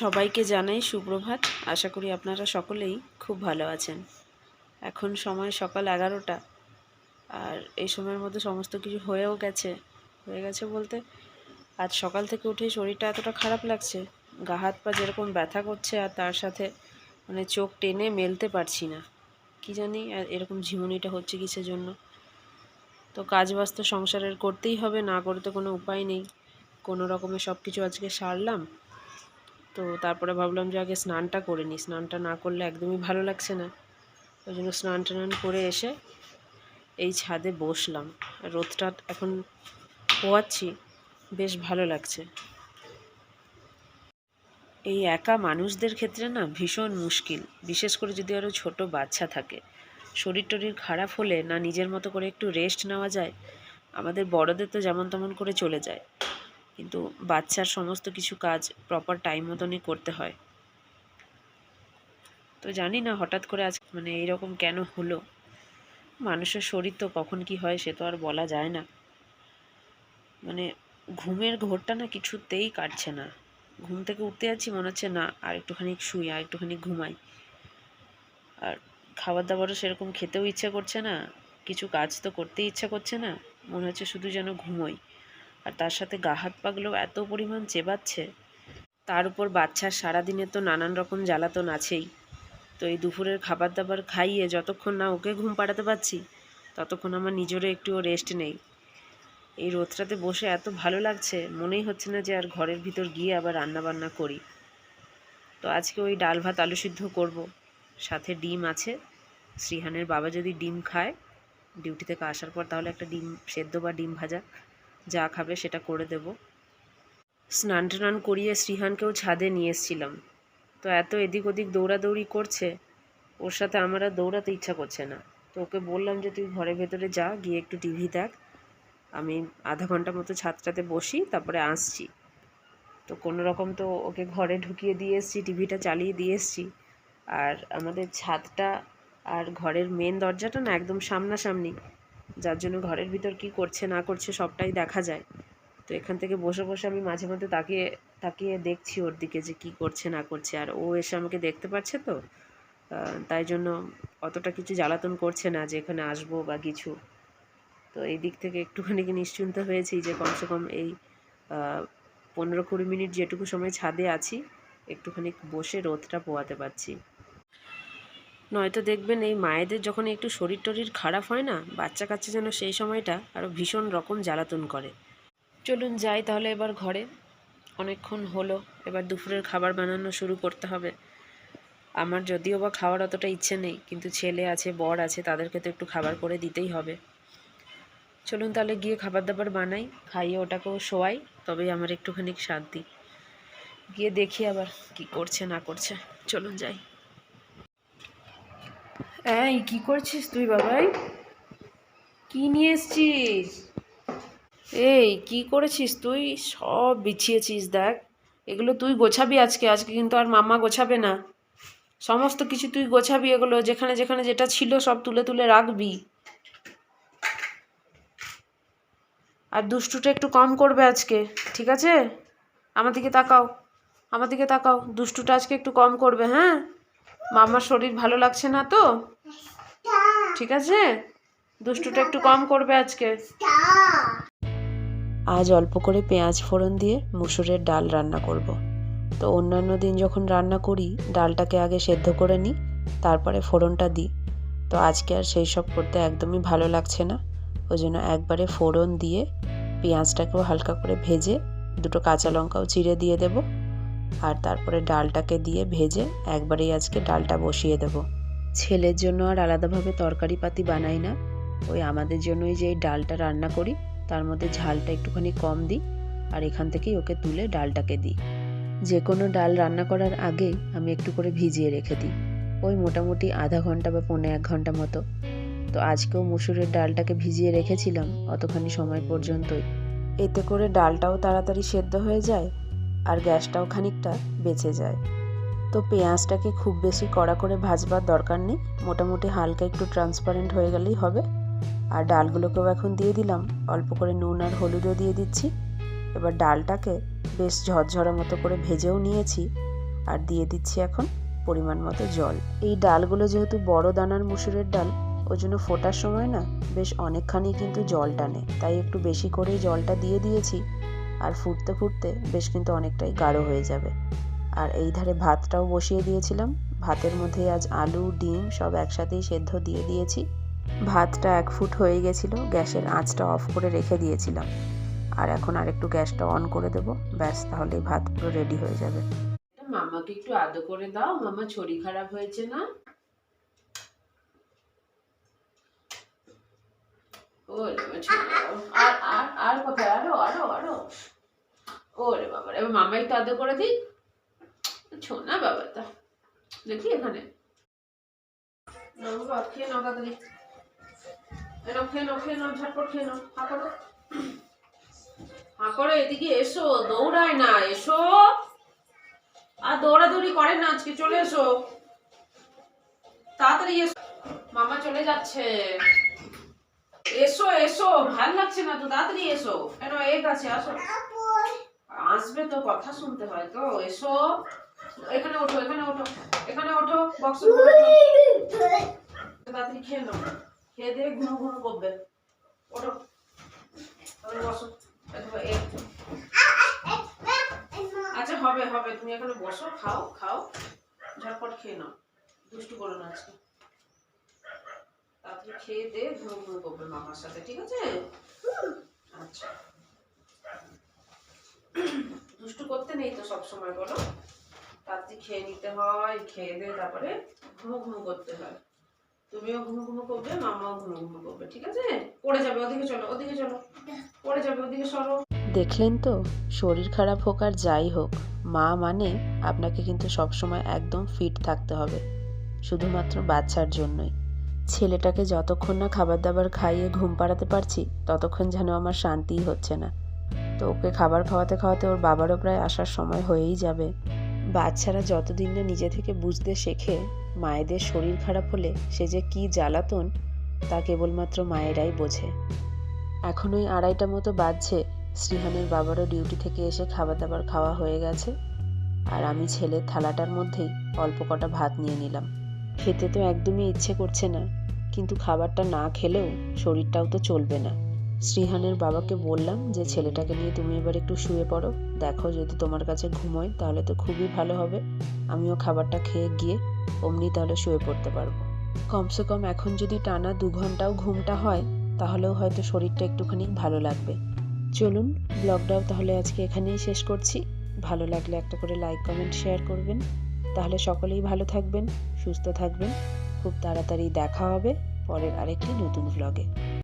সবাইকে জানাই সুপ্রভাত। আশা করি আপনারা সকলেই খুব ভালো আছেন। এখন সময় সকাল এগারোটা। আর এই সময়ের মধ্যে সমস্ত কিছু হয়েও গেছে। হয়ে গেছে বলতে আজ সকাল থেকে উঠে শরীরটা এতটা খারাপ লাগছে, গা হাত পা যেরকম ব্যথা করছে আর তার সাথে মানে চোখ টেনে মেলতে পারছি না। কি জানি এরকম ঝিমুনিটা হচ্ছে কিসের জন্য। তো কাজ বাস্ত সংসারের করতেই হবে, না করে তো কোনো উপায় নেই। কোনো রকমে সব কিছু আজকে সারলাম। তো তারপরে ভাবলাম যে আগে স্নানটা করে নিই। স্নানটা না করলে একদমই ভালো লাগছে না। ওই জন্য স্নান টান করে এসে এই ছাদে বসলাম। রোদটা এখন পোয়াচ্ছি, বেশ ভালো লাগছে। এই একা মানুষদের ক্ষেত্রে না ভীষণ মুশকিল। বিশেষ করে যদি আরও ছোট বাচ্চা থাকে। শরীর টরীর খারাপ হলে না নিজের মতো করে একটু রেস্ট নেওয়া যায়। আমাদের বড়দের তো যেমন তেমন করে চলে যায়। কিন্তু বাচ্চার সমস্ত কিছু কাজ প্রপার টাইম মতনই করতে হয়। তো জানি না হঠাৎ করে আজ মানে এইরকম কেন হলো? মানুষের শরীর তো কখন কি হয় সে তো আর বলা যায় না। মানে ঘুমের ঘোরটা না কিছুতেই কাটছে না। ঘুম থেকে উঠতে যাচ্ছি, মনে হচ্ছে না, আর একটুখানি শুই, আর একটুখানি ঘুমাই। আর খাবার দাবারও সেরকম খেতেও ইচ্ছে করছে না, কিছু কাজ তো করতেই ইচ্ছা করছে না, মনে হচ্ছে শুধু যেন ঘুমোই। আর তার সাথে গা হাত পাগুলো এত পরিমাণ চেবাচ্ছে। তার উপর বাচ্চার সারাদিনে তো নানান রকম জ্বালাতন আছেই। তো এই দুপুরের খাবার দাবার খাইয়ে যতক্ষণ না ওকে ঘুম পাড়াতে পারছি, ততক্ষণ আমার নিজেরও একটুও রেস্ট নেই। এই রোদটাতে বসে এত ভালো লাগছে, মনেই হচ্ছে না যে আর ঘরের ভিতর গিয়ে আবার রান্না বান্না করি। তো আজকে ওই ডাল ভাত আলু সিদ্ধ করব। সাথে ডিম আছে। শ্রীহানের বাবা যদি ডিম খায় ডিউটি থেকে আসার পর তাহলে একটা ডিম, সেদ্ধ বা ডিম ভাজা। যা খাবে সেটা করে দেব। স্নান টান করিয়ে শ্রীহানকেও ছাদে নিয়ে এসেছিলাম। তো এত এদিক ওদিক দৌড়াদৌড়ি করছে, ওর সাথে আমার আর দৌড়াতে ইচ্ছা করছে না। তো ওকে বললাম যে, তুই ঘরের ভেতরে যা, গিয়ে একটু টিভি দেখ। আমি আধা ঘণ্টা মতো ছাদটাতে বসি, তারপরে আসছি। তো কোনো রকম তো ওকে ঘরে ঢুকিয়ে দিয়ে এসছি, টিভিটা চালিয়ে দিয়ে এসছি। আর আমাদের ছাদটা আর ঘরের মেন দরজাটা না একদম সামনাসামনি। যার জন্য ঘরের ভিতর কি করছে, না করছে সবটাই দেখা যায়। তো এখান থেকে বসে বসে আমি মাঝে মধ্যে তাকিয়ে তাকিয়ে দেখছি ওর দিকে যে কি করছে, না করছে। আর ও এসে আমাকে দেখতে পাচ্ছে তো তাই জন্য অতটা কিছু জ্বালাতন করছে না যে এখানে আসব বা কিছু। তো এই দিক থেকে একটুখানি নিশ্চিন্ত হয়েছি যে কমসে কম এই পনেরো কুড়ি মিনিট যেটুকু সময় ছাদে আছি, একটুখানি বসে রোদটা পোয়াতে পারছি। নয়তো দেখবেন এই মায়েদের যখন একটু শরীর টরীর খারাপ হয় না, বাচ্চা কাচ্চা যেন সেই সময়টা আরও ভীষণ রকম জ্বালাতন করে। চলুন যাই তাহলে এবার ঘরে। অনেকক্ষণ হলো, এবার দুপুরের খাবার বানানো শুরু করতে হবে। আমার যদিও বা খাওয়ার অতটা ইচ্ছে নেই, কিন্তু ছেলে আছে, বর আছে, তাদেরকে তো একটু খাবার করে দিতেই হবে। চলুন তাহলে গিয়ে খাবার দাবার বানাই, খাইয়ে ওটাকেও শোয়াই, তবেই আমার একটুখানি শান্তি গিয়ে দেখি আবার কি করছে, না করছে। চলুন যাই। এই, কি করছিস তুই বাবাই? কি নিয়ে এসছিস? এই, কি করেছিস তুই? সব বিছিয়েছিস, দেখ। এগুলো তুই গোছাবি আজকে আজকে কিন্তু আর মামা গোছাবে না। সমস্ত কিছু তুই গোছাবি এগুলো, যেখানে যেখানে যেটা ছিল সব তুলে তুলে রাখবি। আর দুষ্টুটা একটু কম করবে আজকে, ঠিক আছে? আমার দিকে তাকাও, আমার দিকে তাকাও। দুষ্টুটা আজকে একটু কম করবে হ্যাঁ? মামার শরীর ভালো লাগছে না তো? ঠিক আছে? দুষ্টুটা একটু কম করবে আজকে। আজ অল্প করে পেঁয়াজ ফোড়ন দিয়ে মুসুরের ডাল রান্না করব। তো অন্যান্য দিন যখন রান্না করি, ডালটাকে আগে সেদ্ধ করে নিই, তারপরে ফোড়নটা দিই। তো আজকে আর সেই সব করতে একদমই ভালো লাগছে না। ওই জন্য একবারে ফোড়ন দিয়ে পেঁয়াজটাকেও হালকা করে ভেজে দুটো কাঁচা লঙ্কাও চিড়ে দিয়ে দেব। আর তারপরে ডালটাকে দিয়ে ভেজে একবারেই আজকে ডালটা বসিয়ে দেব। ছেলের জন্য আর আলাদাভাবে তরকারি পাতি বানাই না। ওই আমাদের জন্যই যে ডালটা রান্না করি, তার মধ্যে ঝালটা একটুখানি কম দিই আর এখান থেকেই ওকে তুলে ডালটাকে দিই। যে কোনো ডাল রান্না করার আগেই আমি একটু করে ভিজিয়ে রেখে দিই। ওই মোটামুটি আধা ঘণ্টা বা পৌনে এক ঘণ্টা মতো। তো আজকেও মুসুরের ডালটাকে ভিজিয়ে রেখেছিলাম, অতখানি সময় পর্যন্তই। এতে করে ডালটাও তাড়াতাড়ি সেদ্ধ হয়ে যায় আর গ্যাসটাও খানিকটা বেঁচে যায়। তো পেঁয়াজটাকে খুব বেশি কড়া করে ভাজবার দরকার নেই, মোটামুটি হালকা একটু ট্রান্সপারেন্ট হয়ে গেলেই হবে। আর ডালগুলোকেও এখন দিয়ে দিলাম, অল্প করে নুন আর হলুদও দিয়ে দিচ্ছি। এবার ডালটাকে বেশ ঝরঝরা মতো করে ভেজেও নিয়েছি আর দিয়ে দিচ্ছি এখন পরিমাণ মতো জল। এই ডালগুলো যেহেতু বড় দানার মুসুরের ডাল, ওই জন্য ফোটার সময় না বেশ অনেকখানি কিন্তু জল টানে। তাই একটু বেশি করেই জলটা দিয়ে দিয়েছি। আর ফুটতে ফুটতে বেশ কিন্তু অনেকটাই গাঢ় হয়ে যাবে। আর এই ধারে ভাতটাও বসিয়ে দিয়েছিলাম। ভাতের মধ্যে আজ আলু, ডিম সব একসাথেই সেদ্ধ দিয়ে দিয়েছি। ভাতটা এক ফুট হয়ে গেছিল, গ্যাসের আঁচটা অফ করে রেখে দিয়েছিলাম। আর এখন আর একটু গ্যাসটা অন করে দেব। ব্যাস, তাহলে ভাত পুরো রেডি হয়ে যাবে। মামাকে একটু আদো করে দাও। মামা শরীর খারাপ হয়েছে না। আর আর আর কোথায়? আরও আরও আরও। ওরে বাবা এবার মামা একটু আদো করে দিই। ছোনা বাবা তা দেখি এখানে। দৌড়ায় না, এসো। আর দৌড়াদৌড়ি করে না আজকে, চলে এসো। তাড়াতাড়ি এসো। মামা চলে যাচ্ছে। এসো এসো, ভালো লাগছে না তো, তাড়াতাড়ি এসো। কেন এক আছে, আসো। আসবে তো, কথা শুনতে হয় তো। এসো। এখানে ওঠো এখানে ওঠো এখানে ওঠো বক্সে তাড়াতাড়ি খেয়ে নাও। খেয়ে দিয়ে ঘুমো ঘুমো করবে। ওঠো। বসো। আচ্ছা হবে হবে। তুমি এখানে বসো, খাও খাও। ঝটপট খেয়ে নাও। দুষ্টু করো না আজকে। তাড়াতাড়ি খেয়ে দে ঘুমো ঘুমো করবে মামার সাথে, ঠিক আছে? আচ্ছা। দুষ্টু করতে নেই তো সব সময় বলো। তাড়াতাড়ি খেয়ে নিতে হয়, খেয়ে দিয়ে তারপরে ঘুমো ঘুমো করতে হয়। তুমিও ঘুমো ঘুমো করবে, মামাও ঘুমো ঘুমো করবে, ঠিক আছে? পড়ে যাবে ওদিকে চলো ওদিকে চলো। পড়ে যাবে ওদিকে সরো। দেখলেন তো? শরীর খারাপ হোক আর যাই হোক, মা মানে আপনাকে কিন্তু সবসময় একদম ফিট থাকতে হবে, শুধুমাত্র বাচ্চার জন্যই। ছেলেটাকে যতক্ষণ না খাবার দাবার খাইয়ে ঘুম পাড়াতে পারছি, ততক্ষণ যেন আমার শান্তিই হচ্ছে না। তো ওকে খাবার খাওয়াতে খাওয়াতে ওর বাবারও প্রায় আসার সময় হয়েই যাবে। বাচ্চারা যতদিন না নিজে থেকে বুঝতে শেখে মায়েদের শরীর খারাপ হলে সে যে কী জ্বালাতন, তা কেবলমাত্র মায়েরাই বোঝে। এখন ওই আড়াইটা মতো বাজছে শ্রীহানের বাবারও ডিউটি থেকে এসে খাবার দাবার খাওয়া হয়ে গেছে। আর আমি ছেলের থালাটার মধ্যেই অল্প কটা ভাত নিয়ে নিলাম। খেতে তো একদমই ইচ্ছে করছে না, কিন্তু খাবারটা না খেলেও শরীরটাও তো চলবে না। শ্রীহানের বাবাকে বললাম যে, ছেলেটাকে নিয়ে তুমি এবার একটু শুয়ে পড়ো। দেখো যদি তোমার কাছে ঘুমোয় তাহলে তো খুবই ভালো হবে। আমিও খাবারটা খেয়ে গিয়ে অমনি তাহলে শুয়ে পড়তে পারব। কমসে কম এখন যদি টানা দু ঘন্টাও ঘুমটা হয়, তাহলেও হয়তো শরীরটা একটুখানি ভালো লাগবে। চলুন, ব্লগটাও তাহলে আজকে এখানেই শেষ করছি। ভালো লাগলে একটা করে লাইক, কমেন্ট, শেয়ার করবেন। তাহলে সকলেই ভালো থাকবেন, সুস্থ থাকবেন। খুব তাড়াতাড়ি দেখা হবে পরের আরেকটি নতুন ব্লগে।